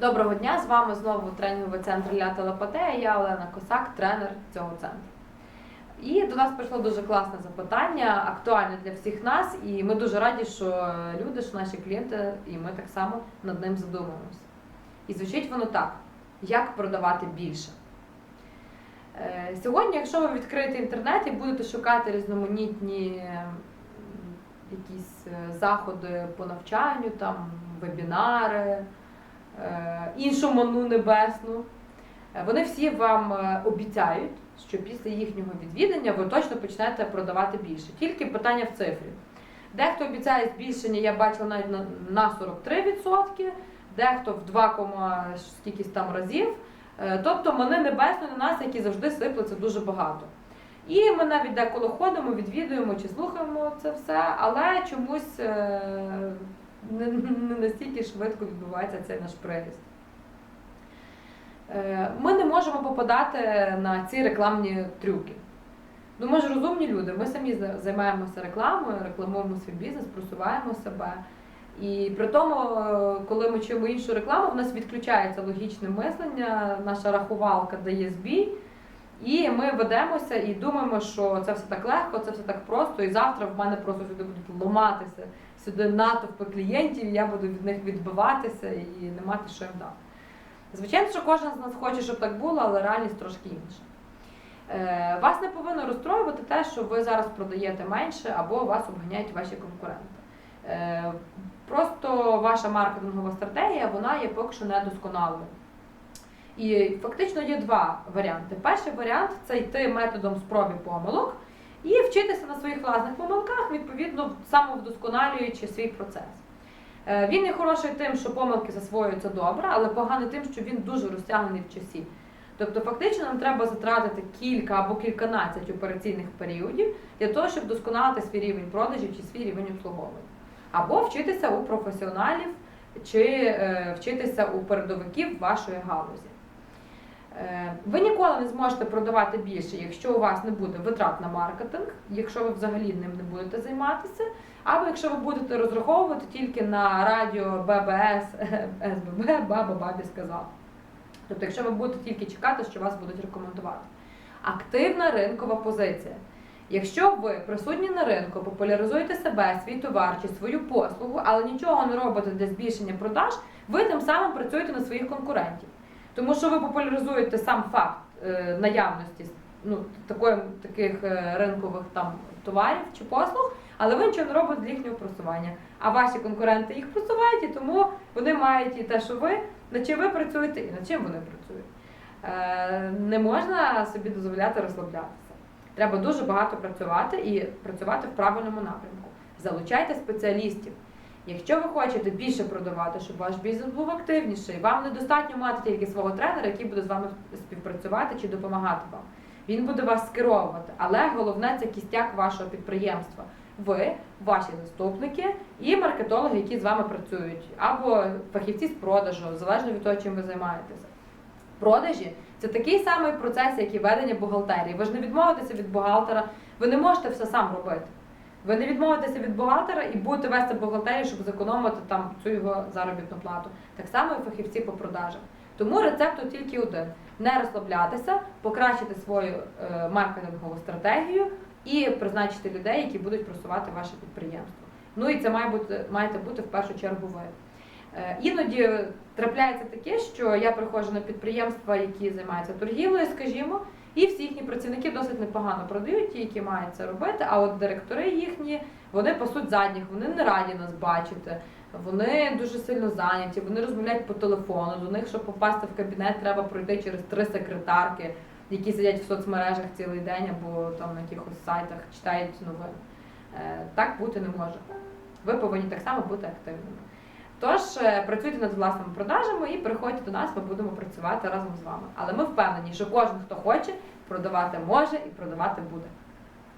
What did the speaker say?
Доброго дня! З вами знову тренінговий центр Ля Телепатея. Я Олена Косак, тренер цього центру. І до нас прийшло дуже класне запитання, актуальне для всіх нас, і ми дуже раді, що люди, що наші клієнти, і ми так само над ним задумуємося. І звучить воно так: як продавати більше? Е, Сьогодні, якщо ви відкриєте інтернет і будете шукати різноманітні якісь е, заходи по навчанню, там вебінари, іншу ману небесну. Е, Вони всі вам е, обіцяють, що після їхнього відвідання ви точно почнете продавати більше. Тільки питання в цифрі. Дехто обіцяє збільшення, я бачила навіть на- на 43%, дехто в 2, кома скількись там разів. Е, Тобто мани небесної на нас, які завжди сиплеться дуже багато. І ми навіть деколи ходимо, відвідуємо чи слухаємо це все, але чомусь е, не, не настільки швидко відбувається цей наш приріст. Е, Ми не можемо попадати на ці рекламні трюки. Ну, ми ж розумні люди, ми самі займаємося рекламою, рекламуємо свій бізнес, просуваємо себе. І при тому, е, коли ми чуємо іншу рекламу, в нас відключається логічне мислення, наша рахувалка дає збій, і ми ведемося і думаємо, що це все так легко, це все так просто, і завтра в мене просто сюди будуть ломатися, сюди натовпи клієнтів, і я буду від них відбиватися і не мати що їм дати. Звичайно, що кожен з нас хоче, щоб так було, але реальність трошки інша. Е, Вас не повинно розстроювати те, що ви зараз продаєте менше або вас обганяють ваші конкуренти. Е, Просто ваша маркетингова стратегія вона є поки що недосконалою. І фактично є два варіанти. Перший варіант це йти методом спроб і помилок і вчитися на своїх власних помилках, відповідно, самовдосконалюючи свій процес. Е, Він є хороший тим, що помилки засвоюються добре, але поганий тим, що він дуже розтягнений в часі. Тобто, фактично, нам треба затратити кілька або кільканадцять операційних періодів для того, щоб досконалити свій рівень продажів чи свій рівень обслуговування. Або вчитися у професіоналів чи е, вчитися у передовиків вашої галузі. Е, Ви ніколи не зможете продавати більше, якщо у вас не буде витрат на маркетинг, якщо ви взагалі ним не будете займатися, або якщо ви будете розраховувати тільки на радіо ББС, СББ, баба бабі сказав. Тобто, якщо ви будете тільки чекати, що вас будуть рекомендувати. Активна ринкова позиція. Якщо ви присутні на ринку, популяризуєте себе, свій товар чи свою послугу, але нічого не робите для збільшення продаж, ви тим самим працюєте на своїх конкурентів. Тому що ви популяризуєте сам факт е, наявності ну, такої, таких е, ринкових там товарів чи послуг, але ви нічого не робите для їхнього просування. А ваші конкуренти їх просувають, і тому вони мають і те, що ви, над чим ви працюєте, і над чим вони працюють. Е, не можна собі дозволяти розслаблятися. Треба дуже багато працювати і працювати в правильному напрямку. Залучайте спеціалістів. Якщо ви хочете більше продавати, щоб ваш бізнес був активніший, вам недостатньо мати тільки свого тренера, який буде з вами співпрацювати чи допомагати вам. Він буде вас скеровувати, але головне це кістяк вашого підприємства. Ви, ваші заступники і маркетологи, які з вами працюють, або фахівці з продажу, залежно від того, чим ви займаєтеся. Продажі це такий самий процес, як і ведення бухгалтерії. Ви ж не відмовитеся від бухгалтера, ви не можете все сам робити. Ви не відмовитеся від бухгалтера і будете вести бухгалтерію, щоб зекономити там цю його заробітну плату. Так само і фахівці по продажах. Тому рецепт тут тільки один: не розслаблятися, покращити свою е, маркетингову стратегію і призначити людей, які будуть просувати ваше підприємство. Ну і це має бути маєте бути в першу чергу ви. Е, Іноді трапляється таке, що я приходжу на підприємства, які займаються торгівлею, скажімо, і всі їхні працівники досить непогано продають, ті, які мають це робити. А от директори їхні вони пасуть задніх, вони не раді нас бачити. Вони дуже сильно зайняті, вони розмовляють по телефону. До них, щоб попасти в кабінет, треба пройти через три секретарки, які сидять в соцмережах цілий день або там на якихось сайтах читають новини. Е, Так бути не може. Ви повинні так само бути активними. Тож е, працюйте над власними продажами і приходьте до нас, ми будемо працювати разом з вами. Але ми впевнені, що кожен, хто хоче, продавати може і продавати буде.